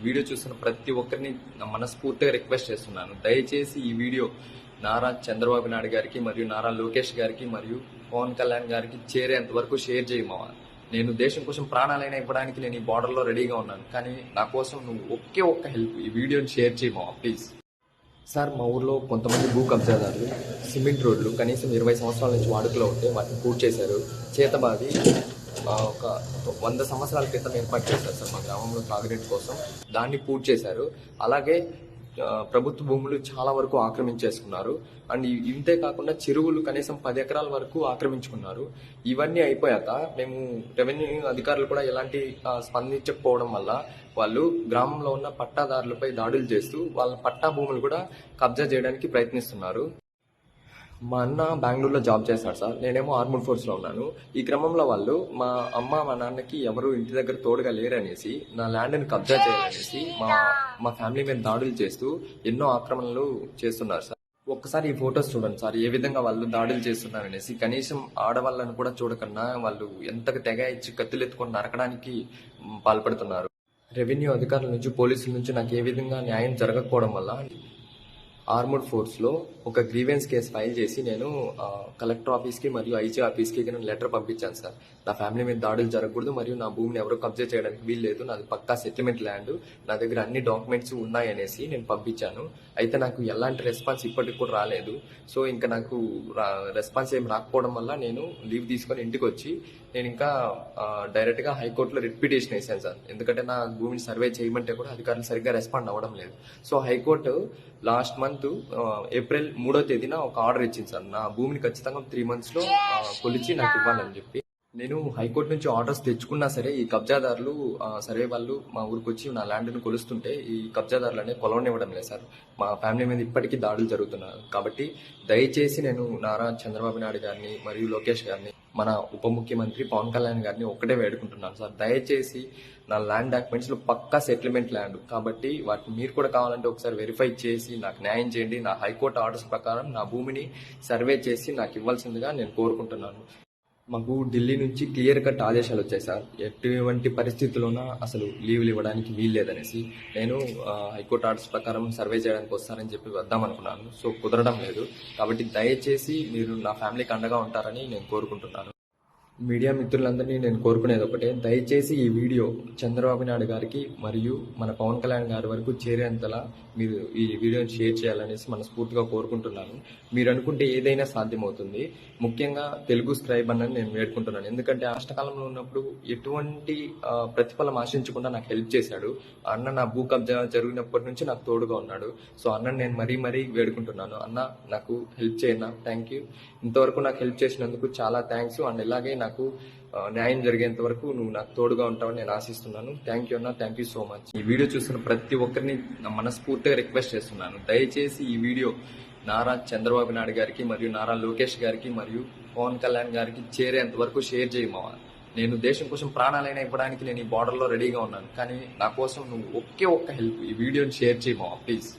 ఈ వీడియో చూస్తున్న ప్రతి ఒక్కరిని మనస్ఫూర్తిగా రిక్వెస్ట్ చేస్తున్నాను. దయచేసి ఈ వీడియో నారా చంద్రబాబు నాయుడు గారికి మరియు నారా లోకేష్ గారికి మరియు పవన్ కళ్యాణ్ గారికి చేరేంత వరకు షేర్ చేయమవా నేను దేశం కోసం ప్రాణాలైనా ఇవ్వడానికి నేను ఈ బార్డర్లో రెడీగా ఉన్నాను. కానీ నా కోసం నువ్వు ఒకే ఒక్క హెల్ప్ ఈ వీడియోని షేర్ చేయమవా ప్లీజ్. సార్ మా ఊర్లో కొంతమంది భూ కబ్జాదారులు సిమెంట్ రోడ్లు కనీసం ఇరవై సంవత్సరాల నుంచి వాడుకలో ఉంటే వాటిని పూర్తి చేశారు చేతబావి ఒక వంద సంవత్సరాల క్రితం ఏర్పాటు చేశారు సార్ మా గ్రామంలో తాగునీటి కోసం. దాన్ని పూర్తి చేశారు. అలాగే ప్రభుత్వ భూములు చాలా వరకు ఆక్రమించేసుకున్నారు. అండ్ ఇంతే కాకుండా చెరువులు కనీసం పది ఎకరాల వరకు ఆక్రమించుకున్నారు. ఇవన్నీ అయిపోయాక మేము రెవెన్యూ అధికారులు కూడా ఎలాంటి స్పందించకపోవడం వల్ల వాళ్ళు గ్రామంలో ఉన్న పట్టాదారులపై దాడులు చేస్తూ వాళ్ళ పట్టా భూములు కూడా కబ్జా చేయడానికి ప్రయత్నిస్తున్నారు. మా అన్న బెంగళూరులో జాబ్ చేస్తాడు సార్. నేనేమో ఆర్మూర్ ఫోర్స్లో ఉన్నాను. ఈ క్రమంలో వాళ్ళు మా అమ్మ మా నాన్నకి ఎవరు ఇంటి దగ్గర తోడుగా లేరనేసి నా ల్యాండ్ని కబ్జా చేయాలనేసి మా మా ఫ్యామిలీ మీద దాడులు చేస్తూ ఎన్నో ఆక్రమణలు చేస్తున్నారు సార్. ఒక్కసారి ఈ ఫొటోస్ చూడండి సార్. ఏ విధంగా వాళ్ళు దాడులు చేస్తున్నారనేసి కనీసం ఆడవాళ్ళని కూడా చూడకన్నా వాళ్ళు ఎంతగా తెగ ఇచ్చి కత్తులు ఎత్తుకొని నరకడానికి పాల్పడుతున్నారు. రెవెన్యూ అధికారుల నుంచి పోలీసుల నుంచి నాకు ఏ విధంగా న్యాయం జరగకపోవడం వల్ల ఆర్మర్డ్ ఫోర్స్లో ఒక గ్రీవెన్స్ కేసు ఫైల్ చేసి నేను కలెక్టర్ ఆఫీస్కి మరియు ఐజీ ఆఫీస్కి నేను లెటర్ పంపించాను సార్. నా ఫ్యామిలీ మీద దాడులు జరగకూడదు మరియు నా భూమిని ఎవరు కబ్జా చేయడానికి వీలు లేదు. నాది పక్కా సెటిల్మెంట్ ల్యాండ్ నా దగ్గర అన్ని డాక్యుమెంట్స్ ఉన్నాయనేసి నేను పంపించాను. అయితే నాకు ఎలాంటి రెస్పాన్స్ ఇప్పటికి కూడా రాలేదు. సో ఇంకా నాకు రెస్పాన్స్ ఏం రాకపోవడం వల్ల నేను లీవ్ తీసుకొని ఇంటికి వచ్చి నేను ఇంకా డైరెక్ట్గా హైకోర్టులో రిట్ పిటిషన్ వేసాను సార్. ఎందుకంటే నా భూమిని సర్వే చేయమంటే కూడా అధికారులు సరిగ్గా రెస్పాండ్ అవ్వడం లేదు. So high court last month April మూడో తేదీన ఒక ఆర్డర్ ఇచ్చింది సార్. నా భూమిని ఖచ్చితంగా త్రీ మంత్స్లో కొలిచి నాకు ఇవ్వాలని చెప్పి. నేను హైకోర్టు నుంచి ఆర్డర్స్ తెచ్చుకున్నా సరే ఈ కబ్జాదారులు సర్వే వాళ్ళు మా ఊరికి వచ్చి నా ల్యాండ్ను కొలుస్తుంటే ఈ కబ్జాదారులు అనేది కొలవనివ్వడం లేదు సార్. మా ఫ్యామిలీ మీద ఇప్పటికీ దాడులు జరుగుతున్నారు. కాబట్టి దయచేసి నేను నారా చంద్రబాబు నాయుడు గారిని మరియు లోకేష్ గారిని మన ఉప ముఖ్యమంత్రి పవన్ కళ్యాణ్ గారిని ఒక్కటే వేడుకుంటున్నాను సార్. దయచేసి నా ల్యాండ్ డాక్యుమెంట్స్లో పక్కా సెటిల్మెంట్ ల్యాండ్. కాబట్టి వాటిని మీరు కూడా కావాలంటే ఒకసారి వెరిఫై చేసి నాకు న్యాయం చేయండి. నా హైకోర్టు ఆర్డర్స్ ప్రకారం నా భూమిని సర్వే చేసి నాకు ఇవ్వాల్సిందిగా నేను కోరుకుంటున్నాను. మాకు ఢిల్లీ నుంచి క్లియర్ కట్ ఆదేశాలు వచ్చాయి సార్. ఎటువంటి పరిస్థితుల్లోనా అసలు లీవ్లు ఇవ్వడానికి వీలు లేదనేసి నేను హైకోర్టు ఆర్డర్స్ ప్రకారం సర్వే చేయడానికి వస్తారని చెప్పి వద్దాం అనుకున్నాను. సో కుదరడం లేదు. కాబట్టి దయచేసి మీరు నా ఫ్యామిలీకి అండగా ఉంటారని నేను కోరుకుంటున్నాను. మీడియా మిత్రులందరినీ నేను కోరుకునేది ఒకటే. దయచేసి ఈ వీడియో చంద్రబాబు నాయుడు గారికి మరియు మన పవన్ కళ్యాణ్ గారి వరకు చేరేంతలా మీరు ఈ వీడియోని షేర్ చేయాలనేసి మనస్ఫూర్తిగా కోరుకుంటున్నాను. మీరు అనుకుంటే ఏదైనా సాధ్యమవుతుంది. ముఖ్యంగా తెలుగు స్క్రైబ్ అన్నది నేను వేడుకుంటున్నాను. ఎందుకంటే అష్టకాలంలో ఉన్నప్పుడు ఎటువంటి ప్రతిఫలం ఆశించకుండా నాకు హెల్ప్ చేశాడు. అన్న నా భూ కబ్జా జరిగినప్పటి నుంచి నాకు తోడుగా ఉన్నాడు. సో అన్న నేను మరీ మరీ వేడుకుంటున్నాను. అన్న నాకు హెల్ప్ చేయన థ్యాంక్ యూ. ఇంతవరకు నాకు హెల్ప్ చేసినందుకు చాలా థ్యాంక్స్. అండ్ ఇలాగే నాకు నాకు న్యాయం జరిగేంత వరకు నువ్వు నాకు తోడుగా ఉంటావని నేను ఆశిస్తున్నాను. థ్యాంక్ యూ అన్న థ్యాంక్ యూ సో మచ్ ఈ వీడియో చూస్తున్న ప్రతి ఒక్కరిని మనస్ఫూర్తిగా రిక్వెస్ట్ చేస్తున్నాను. దయచేసి ఈ వీడియో నారా చంద్రబాబు నాయుడు గారికి మరియు నారా లోకేష్ గారికి మరియు పవన్ కళ్యాణ్ గారికి చేరేంత వరకు షేర్ చేయమవా నేను దేశం కోసం ప్రాణాలైనా ఇవ్వడానికి నేను ఈ బార్డర్లో రెడీగా ఉన్నాను. కానీ నా కోసం నువ్వు ఒకే ఒక్క హెల్ప్ ఈ వీడియోని షేర్ చేయమవా ప్లీజ్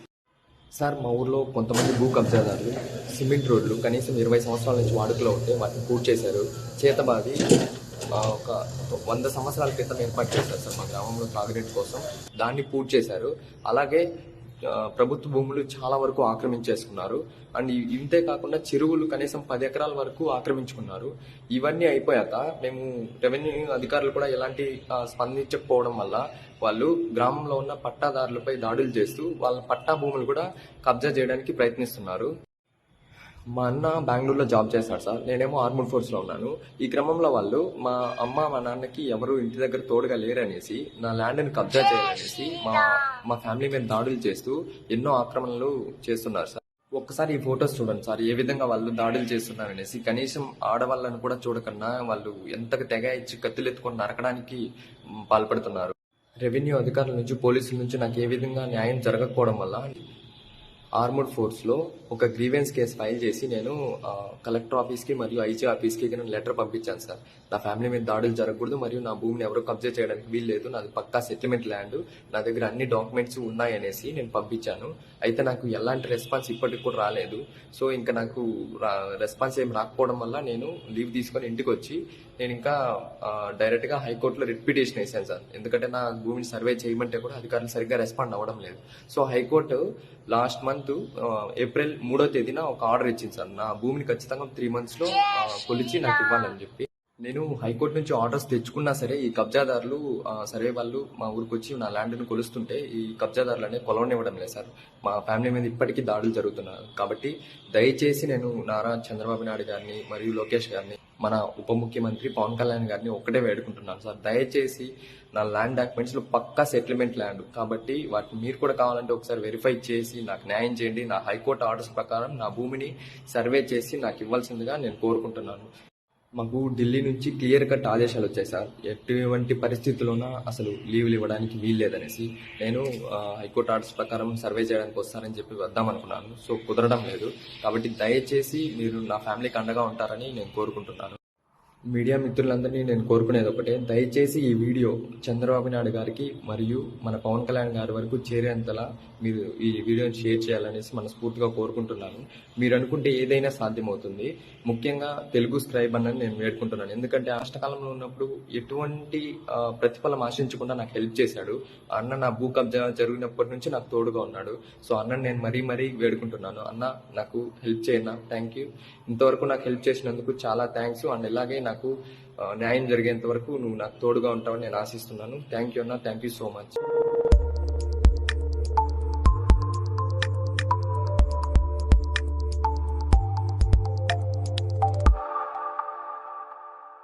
సార్ మా ఊర్లో కొంతమంది భూ కబ్జాదారులు సిమెంట్ రోడ్లు కనీసం ఇరవై సంవత్సరాల నుంచి వాడుకలో ఉంటే వాటిని పూర్తి చేశారు. చేతబాది ఒక వంద సంవత్సరాల క్రితం ఏర్పాటు చేశారు సార్ మా గ్రామంలో తాగునీటి కోసం. దాన్ని పూర్తి చేశారు. అలాగే ప్రభుత్వ భూములు చాలా వరకు ఆక్రమించేసుకున్నారు. అండ్ ఇంతే కాకుండా చెరువులు కనీసం పది ఎకరాల వరకు ఆక్రమించుకున్నారు. ఇవన్నీ అయిపోయాక మేము రెవెన్యూ అధికారులు కూడా ఎలాంటి స్పందించకపోవడం వల్ల వాళ్ళు గ్రామంలో ఉన్న పట్టాదారులపై దాడులు చేస్తూ వాళ్ళ పట్టా భూములు కూడా కబ్జా చేయడానికి ప్రయత్నిస్తున్నారు. మా అన్న బెంగళూరులో జాబ్ చేస్తాడు సార్. నేనేమో ఆర్మూర్ ఫోర్స్లో ఉన్నాను. ఈ క్రమంలో వాళ్ళు మా అమ్మ మా నాన్నకి ఎవరు ఇంటి దగ్గర తోడుగా లేరనేసి నా ల్యాండ్ని కబ్జా చేయాలనేసి మా మా ఫ్యామిలీ మీద దాడులు చేస్తూ ఎన్నో ఆక్రమణలు చేస్తున్నారు సార్. ఒక్కసారి ఈ ఫొటోస్ చూడండి సార్ ఏ విధంగా వాళ్ళు దాడులు చేస్తున్నారనేసి. కనీసం ఆడవాళ్ళని కూడా చూడకన్నా వాళ్ళు ఎంతగా తెగ ఇచ్చి కత్తులు ఎత్తుకొని నరకడానికి పాల్పడుతున్నారు. రెవెన్యూ అధికారుల నుంచి పోలీసుల నుంచి నాకు ఏ విధంగా న్యాయం జరగకపోవడం వల్ల ఆర్మర్డ్ ఫోర్స్లో ఒక గ్రీవెన్స్ కేసు ఫైల్ చేసి నేను కలెక్టర్ ఆఫీస్కి మరియు ఐజీ ఆఫీస్కి నేను లెటర్ పంపించాను సార్. నా ఫ్యామిలీ మీద దాడులు జరగకూడదు మరియు నా భూమిని ఎవరో కబ్జా చేయడానికి వీలు లేదు. నాది పక్కా సెటిల్మెంట్ ల్యాండ్. నా దగ్గర అన్ని డాక్యుమెంట్స్ ఉన్నాయనేసి నేను పంపించాను. అయితే నాకు ఎలాంటి రెస్పాన్స్ ఇప్పటికి కూడా రాలేదు. సో ఇంకా నాకు రెస్పాన్స్ ఏం రాకపోవడం వల్ల నేను లీవ్ తీసుకొని ఇంటికి వచ్చి నేను ఇంకా డైరెక్ట్గా హైకోర్టులో రిట్ పిటిషన్ వేసాను సార్. ఎందుకంటే నా భూమిని సర్వే చేయమంటే కూడా అధికారులు సరిగ్గా రెస్పాండ్ అవ్వడం లేదు. So high court last month April మూడో తేదీన ఒక ఆర్డర్ ఇచ్చింది సార్. నా భూమిని ఖచ్చితంగా త్రీ మంత్స్లో కొలిచి నాకు ఇవ్వాలని చెప్పి. నేను హైకోర్టు నుంచి ఆర్డర్స్ తెచ్చుకున్నా సరే ఈ కబ్జాదారులు సరే సర్వే వాళ్ళు మా ఊరికి వచ్చి నా ల్యాండ్ను కొలుస్తుంటే ఈ కబ్జాదారులు అనేది కొలవనివ్వడం లేదు సార్. మా ఫ్యామిలీ మీద ఇప్పటికీ దాడులు జరుగుతున్నారు కాబట్టి దయచేసి నేను నారా చంద్రబాబు నాయుడు గారిని మరియు లోకేష్ గారిని మన ఉప ముఖ్యమంత్రి పవన్ కళ్యాణ్ గారిని ఒక్కటే వేడుకుంటున్నాను సార్. దయచేసి నా ల్యాండ్ డాక్యుమెంట్స్లో పక్కా సెటిల్మెంట్ ల్యాండ్. కాబట్టి వాటిని మీరు కూడా కావాలంటే ఒకసారి వెరిఫై చేసి నాకు న్యాయం చేయండి. నా హైకోర్టు ఆర్డర్స్ ప్రకారం నా భూమిని సర్వే చేసి నాకు ఇవ్వాల్సిందిగా నేను కోరుకుంటున్నాను. మాకు ఢిల్లీ నుంచి క్లియర్ కట్ ఆదేశాలు వచ్చాయి సార్. ఎటువంటి పరిస్థితుల్లోనా అసలు లీవ్లు ఇవ్వడానికి వీల్లేదనేసి నేను హైకోర్టు ఆర్డర్స్ ప్రకారం సర్వే చేయడానికి వస్తారని చెప్పి వద్దాం అనుకున్నాను. సో కుదరడం లేదు. కాబట్టి దయచేసి మీరు నా ఫ్యామిలీకి అండగా ఉంటారని నేను కోరుకుంటున్నాను. మీడియా మిత్రులందరినీ నేను కోరుకునేది ఒకటే. దయచేసి ఈ వీడియో చంద్రబాబు నాయుడు గారికి మరియు మన పవన్ కళ్యాణ్ గారి వరకు చేరేంతలా మీరు ఈ వీడియోని షేర్ చేయాలనేసి మనస్ఫూర్తిగా కోరుకుంటున్నాను. మీరు అనుకుంటే ఏదైనా సాధ్యమవుతుంది. ముఖ్యంగా తెలుగు స్క్రైబ్ అన్నది నేను వేడుకుంటున్నాను. ఎందుకంటే అష్టకాలంలో ఉన్నప్పుడు ఎటువంటి ప్రతిఫలం ఆశించకుండా నాకు హెల్ప్ చేశాడు. ఆ అన్న నా భూ కబ్జా జరిగినప్పటి నుంచి నాకు తోడుగా ఉన్నాడు. సో అన్న నేను మరీ మరీ వేడుకుంటున్నాను. అన్న నాకు హెల్ప్ చేయన్నా థ్యాంక్ యూ. ఇంతవరకు నాకు హెల్ప్ చేసినందుకు చాలా థ్యాంక్స్. అండ్ ఇలాగే నాకు ఆ, న్యాయం జరిగేంత వరకు నువ్వు నాకు తోడుగా ఉంటావని నేను ఆశిస్తున్నాను. థ్యాంక్ యూ అన్న. Thank you so much